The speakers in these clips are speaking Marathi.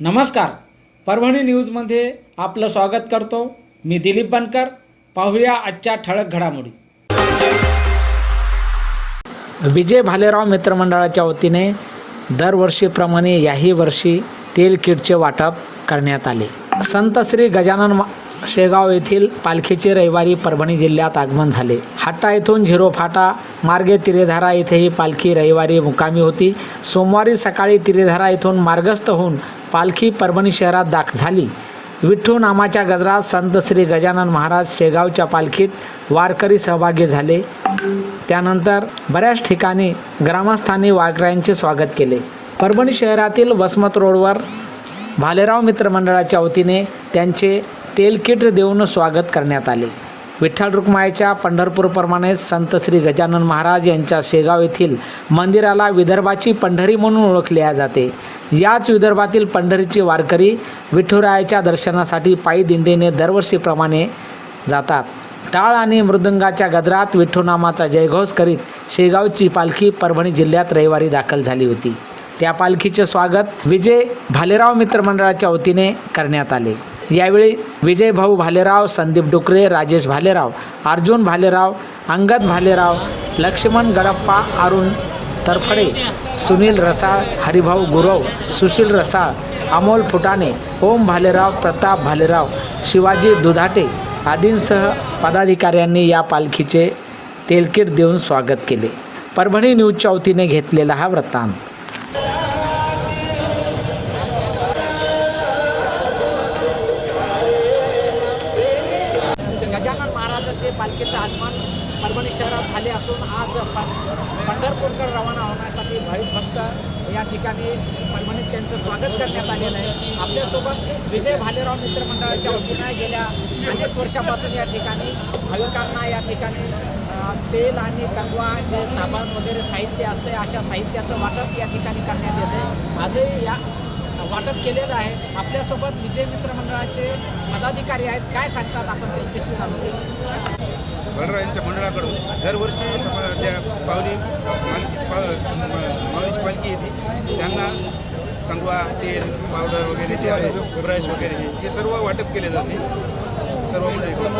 नमस्कार. परभणी न्यूजमध्ये आपलं स्वागत करतो. मी दिलीप बनकर. पाहूया आजच्या ठळक घडामोडी. विजय भालेराव मित्रमंडळाच्या वतीने दरवर्षीप्रमाणे याही वर्षी तेल किटचे वाटप करण्यात आले. संत श्री गजानन शेगाव येथील पालखीचे रविवारी परभणी जिल्ह्यात आगमन झाले. हाटा येथून झिरो फाटा मार्गे तिरेधारा येथे ही पालखी रविवारी मुकामी होती. सोमवारी सकाळी तिरेधारा येथून मार्गस्थ होऊन पालखी परभणी शहरात दाख झाली. विठ्ठू नामाच्या गजरात संत श्री गजानन महाराज शेगावच्या पालखीत वारकरी सहभागी झाले. त्यानंतर बऱ्याच ठिकाणी ग्रामस्थांनी वारकऱ्यांचे स्वागत केले. परभणी शहरातील वसमत रोडवर भालेराव मित्रमंडळाच्या वतीने त्यांचे तेलकिट देऊन स्वागत करण्यात आले. विठ्ठल रुक्मायाच्या पंढरपूरप्रमाणेच संत श्री गजानन महाराज यांच्या शेगाव येथील मंदिराला विदर्भाची पंढरी म्हणून ओळखले जाते. याच विदर्भातील पंढरीची वारकरी विठुरायाच्या दर्शनासाठी पायी दिंडीने दरवर्षीप्रमाणे जातात. टाळ आणि मृदंगाच्या गजरात विठ्ठुनामाचा जयघोष करीत शेगावची पालखी परभणी जिल्ह्यात रविवारी दाखल झाली होती. त्या पालखीचे स्वागत विजय भालेराव मित्रमंडळाच्या वतीने करण्यात आले. यावेळी विजय भाऊ भालेराव संदीप डुकरे राजेश भालेराव अर्जुन भालेराव अंगद भालेराव लक्ष्मण गडप्पा अरुण तरफडे सुनील रसाळ हरिभाऊ गुरव सुशील रसाळ अमोल फुटाणे ओम भालेराव प्रताप भालेराव शिवाजी दुधाटे आदींसह पदाधिकाऱ्यांनी या पालखीचे तेलकीट देऊन स्वागत केले. परभणी न्यूजच्या वतीने घेतलेला हा वृत्तांत. पालखीचं आगमन परभणी शहरात झाले असून आज प- रवाना होण्यासाठी भाविक भक्त या ठिकाणी परभणीत त्यांचं स्वागत करण्यात आलेलं आहे. आपल्यासोबत विजय भालेराव मित्रमंडळाच्या वतीनं गेल्या अनेक वर्षापासून या ठिकाणी भाविकांना या ठिकाणी तेल आणि कंगवा जे साबण वगैरे साहित्य असते अशा साहित्याचं वाटप या ठिकाणी करण्यात येते आजही या वाटप केलेलं आहे. आपल्यासोबत विजय मित्र मंडळाचे पदाधिकारी आहेत. काय सांगतात आपण त्यांच्याशी जाणून घेऊ. बलराव यांच्या मंडळाकडून दरवर्षी समा ज्या पावली पालखीची पाव माऊलीची पालखी येते त्यांना कंगवा तेल पावडर वगैरे जे आहे ब्रश वगैरे हे सर्व वाटप केले जाते. सर्व मंडळीकडून.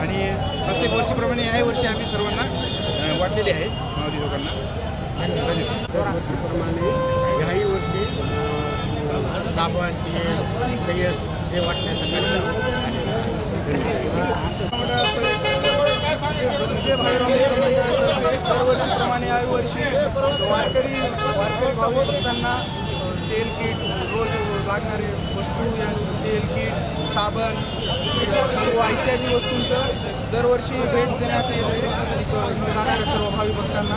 आणि प्रत्येक वर्षीप्रमाणे याही वर्षी आम्ही सर्वांना वाटलेले आहे माऊली लोकांना. धन्यवाद प्रमाणे याही वर्षी अ, साबण तेल काही ते वाटण्याचा दरवर्षीप्रमाणे याही वर्षी वारकरी वारकरी भाऊ तेल किट रोज लागणारी वस्तू तेल किट साबण किंवा इत्यादी वस्तूंचं दरवर्षी भेट देण्यात येते. जाणाऱ्या सर्व भावी भक्तांना